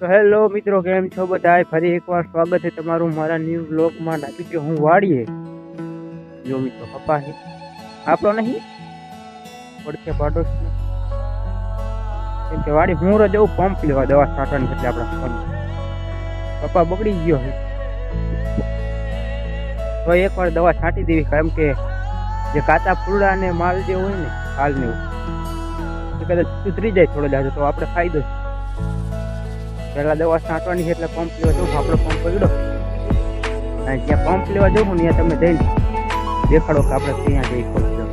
તો હેલો મિત્રો કેમ છો બધા ફરી એકવાર સ્વાગત છે તમારું મારા ન્યૂ બ્લોગમાં નાખી કે હું વાડીએ જો મિત્રો પપ્પા છે આપણો નહીં પડખે પાડોશ કેમ કે વાડી હું રોજ જવું પંપ લેવા દવા છાંટવાની એટલે આપણા પંપ પપ્પા બગડી ગયો છે તો એકવાર દવા છાંટી દેવી કેમ કે જે કાચા ફૂલડા ને માલ જે હોય ને હાલ ને એ કદાચ સુધરી જાય થોડો જાજો તો આપણે ફાયદો છે પહેલા દવા છાંટવાની છે એટલે પંપ લેવા જવું આપણો પંપ પડ્યો અને જ્યાં પંપ લેવા જવું ને ત્યાં તમે જઈને દેખાડો કે આપણે ત્યાં જઈ પહોંચજો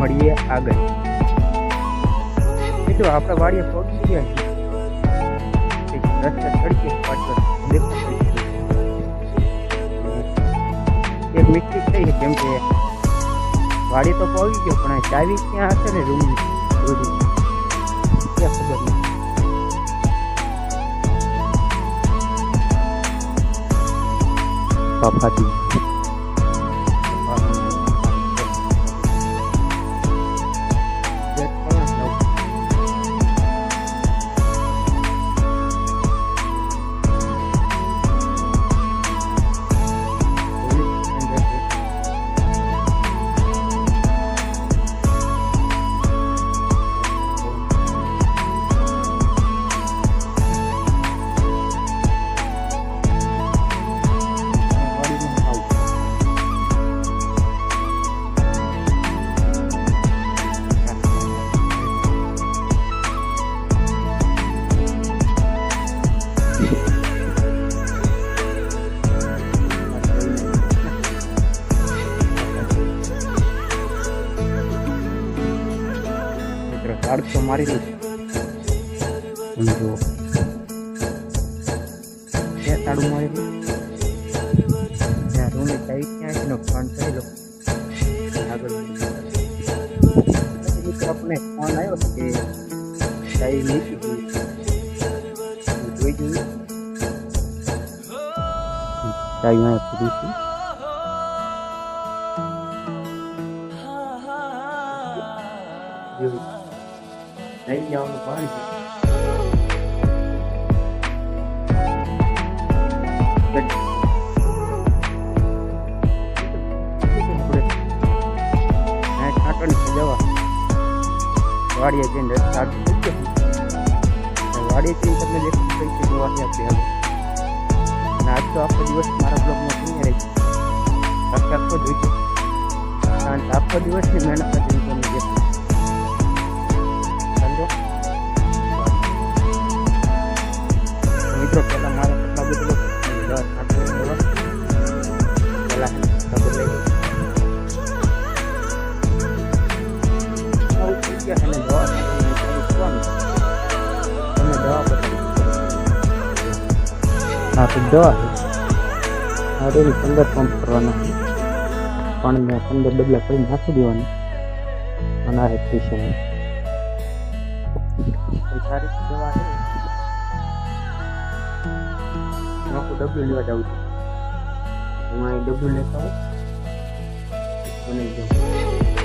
મળીએ આગળ. કીધું આપણે વાડીએ પહોંચી ગયા રસ્તા સડકે પાછળ એક મિસ્ટેક થઈ કેમ કે વાડી તો પહોંચી ગયો પણ ચાવી ક્યાં હશે ને રૂમ সভাটি ઝાડ તો મારી લીધું સમજો બે તાળું મારી લીધું ત્યાં રૂમની ચાવી ક્યાં છે એનો ફોન કરી લો આગળ પછી મિત્રો આપણે ફોન આવ્યો કે ચાવી મૂકી ચાવી અહીંયા પડી છે જોયું લઈ જવાનું પાણી વાડીએ જઈને રસ્તા થઈ ગયો વાડીએ જઈને તમને દેખાતું કઈ છે જોવા આપી હાલો અને આજ તો આખો દિવસ મારા બ્લોગમાં નહીં રહી આખો આખો જોઈશું કારણ કે આખો દિવસની મહેનત હતી તમને જે મિત્રો, પહેલાં મારે તો દવા હા તેની પંદર પંપ કરવાના. પણ મેં પંદર ડબલા કરી નાખી દેવાની. અને આ થઈ છે. સારી દવા છે? લેવા જાઉં છું. હું અહીં ડબલું લેતા હોઉં. અને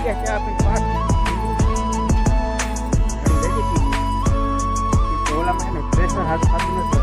આવી ગયા ચા પીને પાંચ મિનિટ. ઓલામાં એને પ્રેશર હાથ ખાતું નથી